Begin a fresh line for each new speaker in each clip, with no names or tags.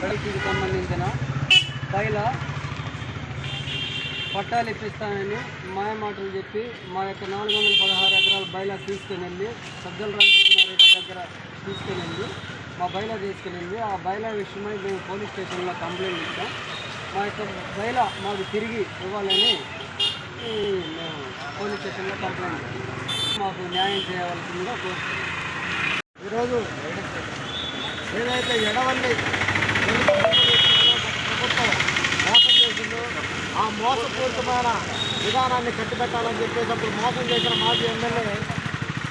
బడికి సంబంధించిన పైల పట్టాలు ఇప్పిస్తానని మాయమాటలు చెప్పి మా యొక్క నాలుగు వందల పదహారు ఎకరాల బయలా తీసుకుని వెళ్ళి సజ్జల రామకృష్ణారెడ్డి దగ్గర తీసుకుని వెళ్ళి మా బయలా తీసుకుని వెళ్ళి ఆ బయలా విషయమై మేము పోలీస్ స్టేషన్లో కంప్లైంట్ ఇచ్చాం. మా యొక్క బయలా మాకు తిరిగి ఇవ్వాలని మేము పోలీస్ స్టేషన్లో కంప్లైంట్ ఇచ్చాం. మాకు న్యాయం చేయవలసిందిగా కోరుతున్నాం.
ఈరోజు ఏదైతే ఎడవల్లి ప్రభుత్వం మోసం చేసిందో ఆ మోసపూరితమైన విధానాన్ని కట్టిపెట్టాలని చెప్పేసి అప్పుడు మోసం చేసిన మాజీ ఎమ్మెల్యే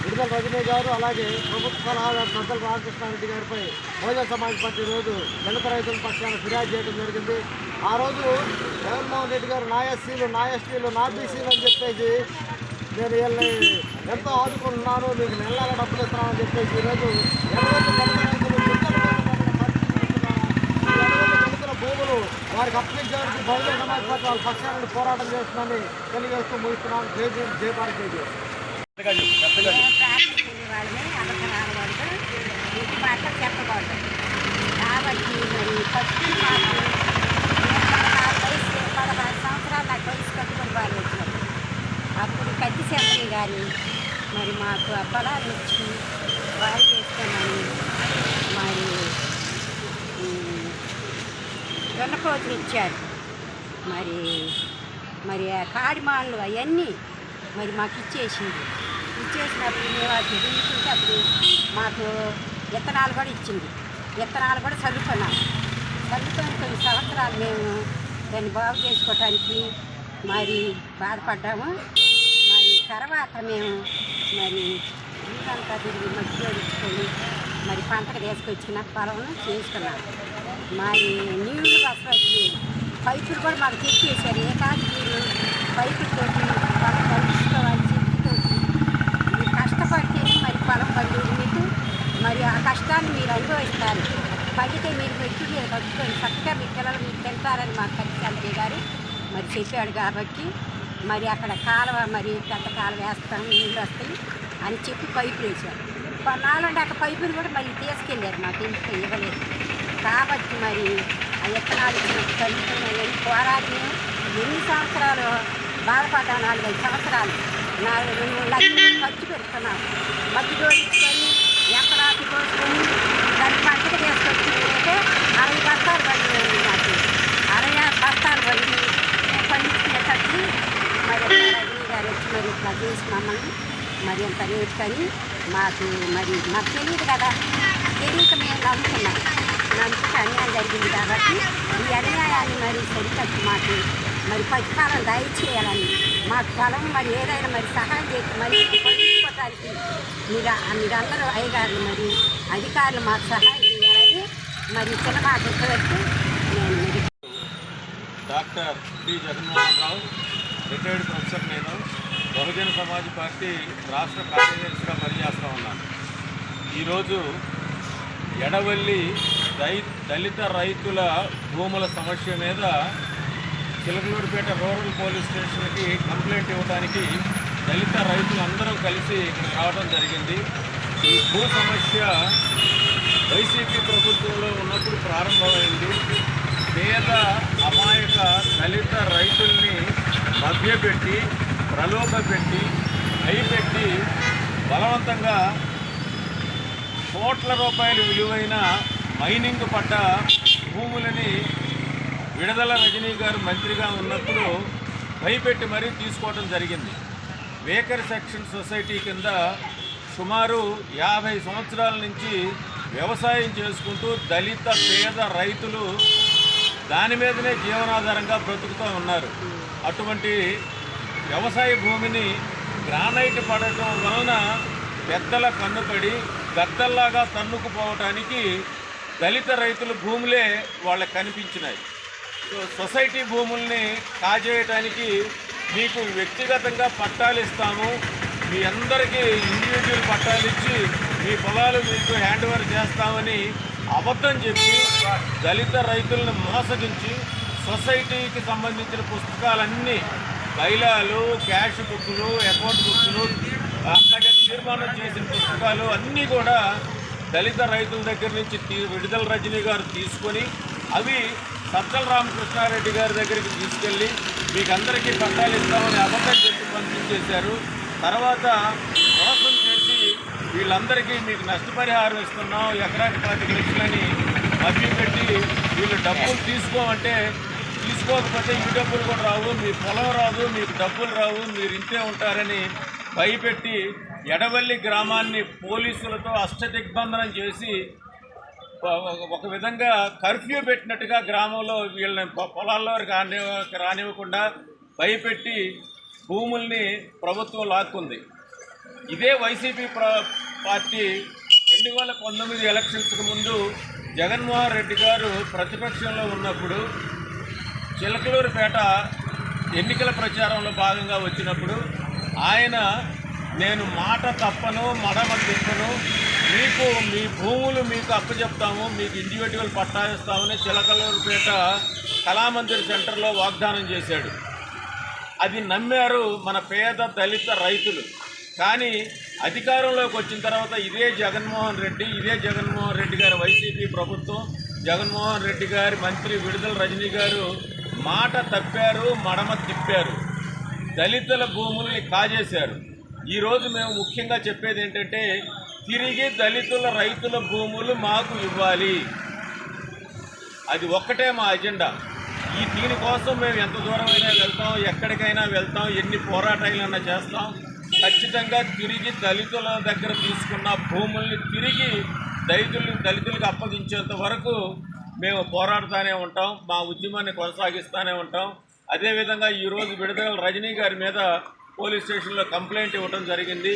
విడుదల రజనీ గారు అలాగే ప్రభుత్వ సలహాదారు సజ్జల రామకృష్ణారెడ్డి గారిపై బహుజన సమాజ్ పార్టీ రోజు దళిత రైతుల పక్షాన ఫిర్యాదు చేయడం జరిగింది. ఆ రోజు జగన్మోహన్ రెడ్డి గారు నా ఎస్సీలు నా ఎస్టీలు నా బీసీలు అని చెప్పేసి నేను వీళ్ళని ఎంతో ఆదుకుంటున్నాను మీకు నెల నెల డబ్బులు ఇస్తున్నానని చెప్పేసి ఈరోజు ఎనభై దళిత రైతులు గుంటలు దళితుల భూములు వారికి అప్పగించడానికి బహుజన సమాజ్ పార్టీ వాళ్ళ పక్షాన నుండి పోరాటం చేస్తుందని తెలియజేస్తూ ముగిస్తున్నాను జై జై భారత్ జై
కాబట్టి మరి ఫస్ట్ పదహారు సంవత్సరాలు నాకు వయసు కట్టుకుని వాళ్ళు వచ్చినప్పుడు అప్పుడు కత్తి చెప్పని కానీ మరి మాకు ఆ పొలాలు ఇచ్చి బాగా చేసుకోమని మరి ఉమ్, వెన్నపోతులు ఇచ్చారు మరి మరి ఆ కాడిమాళ్ళు అవన్నీ మరి మాకు ఇచ్చేసింది ఇచ్చేసినప్పుడు మేము వాటిని దున్నుకుంటే అప్పుడు మాకు విత్తనాలు కూడా ఇచ్చింది. విత్తనాలు కూడా చల్లుకున్నాం చల్లుకొని కొన్ని సంవత్సరాలు మేము దాన్ని బాగు చేసుకోవటానికి మరి బాధపడ్డాము. మరి తర్వాత మేము మరి ఊరంతా తిరిగి మట్టి జోడించుకొని మరి పంటకు తీసుకొచ్చిన పొలం చేసుకున్నాము మరి నీళ్ళు అసలు పైపులు కూడా మాకు తెచ్చేసారు ఏ కాదు నీళ్ళు పైపులతో పొలం పండించుకోవాలి చెట్టుతోటి మీరు మరి పొలం పండుగ మీకు మరి ఆ కష్టాన్ని మీరు అనుభవిస్తారు. పండితే మీరు మెట్టు మీద కట్టుకొని చక్కగా మీ పిల్లలు మీరు తింటారని మాకు ఖచ్చితంగా గారు మరి చెప్పాడు కాబట్టి మరి అక్కడ కాలువ మరి పెద్ద కాలువ వేస్తాం నీళ్ళు వస్తాయి అని చెప్పి పైపులు వేసారు నాలుగు అక్కడ పైపులు కూడా మళ్ళీ తీసుకెళ్ళారు మాకు ఇంటికి ఇవ్వలేదు. కాబట్టి మరి ఆ విత్తనాలు చదువుకున్నాయి పోరాడి ఎన్ని సంవత్సరాలు బాధపడ్డాం నాలుగైదు సంవత్సరాలు నాలుగు రెండు లక్షలు ఖర్చు పెట్టుకున్నాం మట్టి జోడించుకొని ఎకరాకి కోసుకొని దాన్ని పంటకు తీసుకొచ్చి అయితే అరవై బస్తాలు పండి నాకు. అరవై బస్తాలు పండి పండించుకునేటట్టు మరి రజనీ గారు వచ్చి మరి ఇట్లా చేసి మమ్మల్ని మరి ఎంత రేటు కానీ మాకు మరి మాకు తెలియదు కదా. తెలియక మేము నమ్ముకున్నాం. నమ్ముకుంటే అన్యాయం జరిగింది కాబట్టి ఈ అన్యాయాన్ని మరి సరికట్టు మాకు మరి పరిష్కారం దయచేయాలని మాకు పొలం మరి ఏదైనా మరి సహాయం చేసి మరి పండించుకోవటానికి మీరు మీరందరూ అయ్యగారులు మరి అధికారులు మాకు సహాయం చేయాలని మరి చిన్న మాట నేను
doctor D. Jaganmohan Rao retired professor నేను. బహుజన సమాజ్ పార్టీ రాష్ట్ర కార్యదర్శిగా పనిచేస్తూ ఉన్నాను. ఈరోజు ఎడవల్లి రై దళిత రైతుల భూముల సమస్య మీద చిలకలూరుపేట రూరల్ పోలీస్ స్టేషన్కి కంప్లైంట్ ఇవ్వడానికి దళిత రైతులందరం కలిసి ఇక్కడ రావడం జరిగింది. ఈ భూ సమస్య వైసీపీ ప్రభుత్వంలో ఉన్నప్పుడు ప్రారంభమైంది. పేద అమాయక దళిత రైతుల్ని మభ్యపెట్టి ప్రలోభపెట్టి భయపెట్టి బలవంతంగా కోట్ల రూపాయలు విలువైన మైనింగ్ పడ్డ భూములని విడుదల రజనీ గారు మంత్రిగా ఉన్నప్పుడు భయపెట్టి మరీ తీసుకోవడం జరిగింది. వేకర్ సెక్షన్ సొసైటీ కింద సుమారు యాభై సంవత్సరాల నుంచి వ్యవసాయం చేసుకుంటూ దళిత పేద రైతులు దాని మీదనే జీవనాధారంగా బ్రతుకుతూ ఉన్నారు. అటువంటి వ్యవసాయ భూమిని గ్రానైట్ పడటం వలన పెద్దల కన్నుపడి గద్దల్లాగా తన్నుకుపోవటానికి దళిత రైతుల భూములే వాళ్ళకి కనిపించినాయి. సో సొసైటీ భూముల్ని కాజేయటానికి మీకు వ్యక్తిగతంగా పట్టాలు ఇస్తాము. మీ అందరికీ ఇండివిజువల్ పట్టాలు ఇచ్చి మీ పొలాలు మీకు హ్యాండ్ ఓవర్ చేస్తామని అబద్ధం చెప్పి దళిత రైతులను మోసగించి సొసైటీకి సంబంధించిన పుస్తకాలన్నీ బైలాలు క్యాష్ బుక్లు అకౌంట్ బుక్లు అట్లాగే తీర్మానం చేసిన పుస్తకాలు అన్నీ కూడా దళిత రైతుల దగ్గర నుంచి తీ- విడుదల రజనీ గారు తీసుకొని అవి సజ్జల రామకృష్ణారెడ్డి గారి దగ్గరికి తీసుకెళ్ళి మీకు అందరికీ పట్టాలు ఇస్తామని అబద్ధం చెప్పి పంపించేశారు. తర్వాత మోసం చేసి వీళ్ళందరికీ మీకు నష్టపరిహారం ఇస్తున్నాం ఎకరానికి పాతిక లక్షలని మభ్య పెట్టి వీళ్ళు డబ్బులు తీసుకోమంటే తీసుకోకపోతే ఈ డబ్బులు కూడా రావు మీ పొలం రాదు మీకు డబ్బులు రావు మీరు ఇంతే ఉంటారని భయపెట్టి ఎడవల్లి గ్రామాన్ని పోలీసులతో అష్టదిగ్బంధనం చేసి ఒక- విధంగా కర్ఫ్యూ పెట్టినట్టుగా గ్రామంలో వీళ్ళని పొలాల్లో రాని రానివ్వకుండా భయపెట్టి భూముల్ని ప్రభుత్వం లాక్కుంది. ఇదే వైసీపీ పార్టీ రెండు వేల పంతొమ్మిది ఎలక్షన్స్కి ముందు జగన్మోహన్ రెడ్డి గారు ప్రతిపక్షంలో ఉన్నప్పుడు చిలకలూరుపేట ఎన్నికల ప్రచారంలో భాగంగా వచ్చినప్పుడు ఆయన నేను మాట తప్పను మడమ తిప్పను. మీకు మీ భూములు మీకు అప్పచెప్తాము మీకు ఇండివిజువల్ పట్టా ఇస్తామని చిలకలూరుపేట కళామందిర్ సెంటర్లో వాగ్దానం చేశాడు. అది నమ్మారు మన పేద దళిత రైతులు. కానీ అధికారంలోకి వచ్చిన తర్వాత ఇదే జగన్మోహన్ రెడ్డి ఇదే జగన్మోహన్ రెడ్డి గారి వైసీపీ ప్రభుత్వం జగన్మోహన్ రెడ్డి గారి మంత్రి విడుదల రజనీ గారు మాట తప్పారు మడమ తిప్పారు. దళితుల భూముల్ని కాజేశారు. ఈరోజు మేము ముఖ్యంగా చెప్పేది ఏంటంటే తిరిగి దళితుల రైతుల భూములు మాకు ఇవ్వాలి. అది ఒక్కటే మా అజెండా. ఈ దీనికోసం మేము ఎంత దూరమైనా వెళ్తాం ఎక్కడికైనా వెళ్తాం ఎన్ని పోరాటాలైనా చేస్తాం. ఖచ్చితంగా తిరిగి దళితుల దగ్గర తీసుకున్న భూముల్ని తిరిగి దళితులు దళితులకు అప్పగించేంత వరకు మేము పోరాడుతూనే ఉంటాం మా ఉద్యమాన్ని కొనసాగిస్తూనే ఉంటాం. అదేవిధంగా ఈరోజు విడుదల రజనీ గారి మీద పోలీస్ స్టేషన్లో కంప్లైంట్ ఇవ్వడం జరిగింది.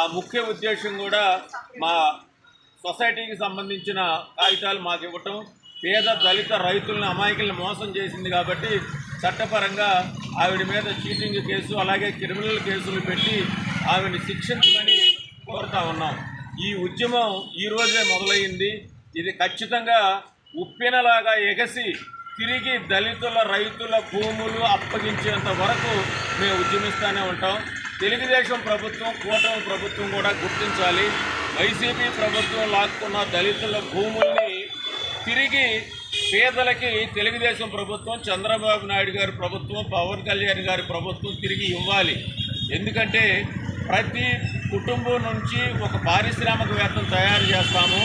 ఆ ముఖ్య ఉద్దేశం కూడా మా సొసైటీకి సంబంధించిన కాగితాలు మాకు ఇవ్వటం. పేద దళిత రైతులను అమాయకులను మోసం చేసింది కాబట్టి చట్టపరంగా ఆవిడ మీద చీటింగ్ కేసు అలాగే క్రిమినల్ కేసులు పెట్టి ఆవిడని శిక్షించమని కోరుతా ఉన్నాం. ఈ ఉద్యమం ఈరోజే మొదలైంది ఇది ఖచ్చితంగా ఉప్పెనలాగా ఎగసి తిరిగి దళితుల రైతుల భూములు అప్పగించేంత వరకు మేము ఉద్యమిస్తూనే ఉంటాం. తెలుగుదేశం ప్రభుత్వం కూటమి ప్రభుత్వం కూడా గుర్తించాలి. వైసీపీ ప్రభుత్వం లాక్కున్న దళితుల భూముల్ని తిరిగి పేదలకి తెలుగుదేశం ప్రభుత్వం చంద్రబాబు నాయుడు గారి ప్రభుత్వం పవన్ కళ్యాణ్ గారి ప్రభుత్వం తిరిగి ఇవ్వాలి. ఎందుకంటే ప్రతి కుటుంబం నుంచి ఒక పారిశ్రామికవేత్తను తయారు చేస్తాము.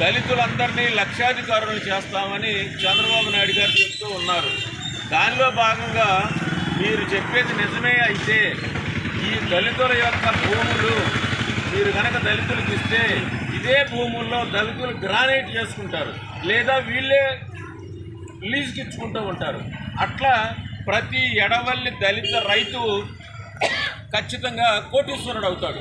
దళితులందరినీ లక్షాధికారులు చేస్తామని చంద్రబాబు నాయుడు గారు చెప్తూ ఉన్నారు. దానిలో భాగంగా మీరు చెప్పేది నిజమే అయితే ఈ దళితుల యొక్క భూములు మీరు కనుక దళితులకు ఇస్తే ఇదే భూముల్లో దళితులు గ్రానైట్ చేసుకుంటారు. లేదా వీళ్ళే లీజుకి ఇచ్చుకుంటూ ఉంటారు. అట్లా ప్రతి ఎడవల్లి దళిత రైతు ఖచ్చితంగా కోటీశ్వరుడు అవుతాడు.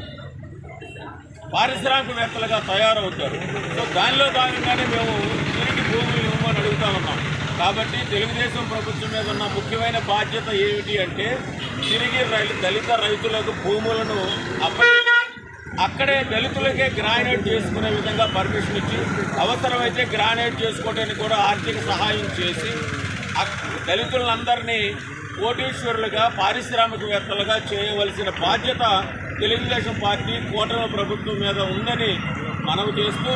పారిశ్రామికవేత్తలుగా తయారవుతారు. సో దానిలో భాగంగానే మేము తిరిగి భూములు ఇవ్వమని అడుగుతా ఉన్నాం. కాబట్టి తెలుగుదేశం ప్రభుత్వం మీద ఉన్న ముఖ్యమైన బాధ్యత ఏమిటి అంటే తిరిగి దళిత రైతులకు భూములను అప్పగించి అక్కడే దళితులకే గ్రానైట్ చేసుకునే విధంగా పర్మిషన్ ఇచ్చి అవసరమైతే గ్రానైట్ చేసుకోవడానికి కూడా ఆర్థిక సహాయం చేసి దళితులందరినీ కోటీశ్వరులుగా పారిశ్రామికవేత్తలుగా చేయవలసిన బాధ్యత తెలుగుదేశం పార్టీ కూటమి ప్రభుత్వం మీద ఉందని మనవి చేస్తూ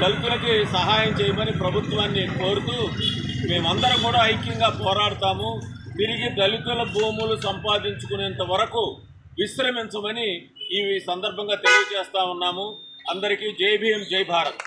దళితులకి సహాయం చేయమని ప్రభుత్వాన్ని కోరుతూ మేమందరం కూడా ఐక్యంగా పోరాడతాము. తిరిగి దళితుల భూములు సంపాదించుకునేంత వరకు విశ్రమించమని ఈ సందర్భంగా తెలియజేస్తా ఉన్నాము. అందరికీ జై భీం జై భారత్.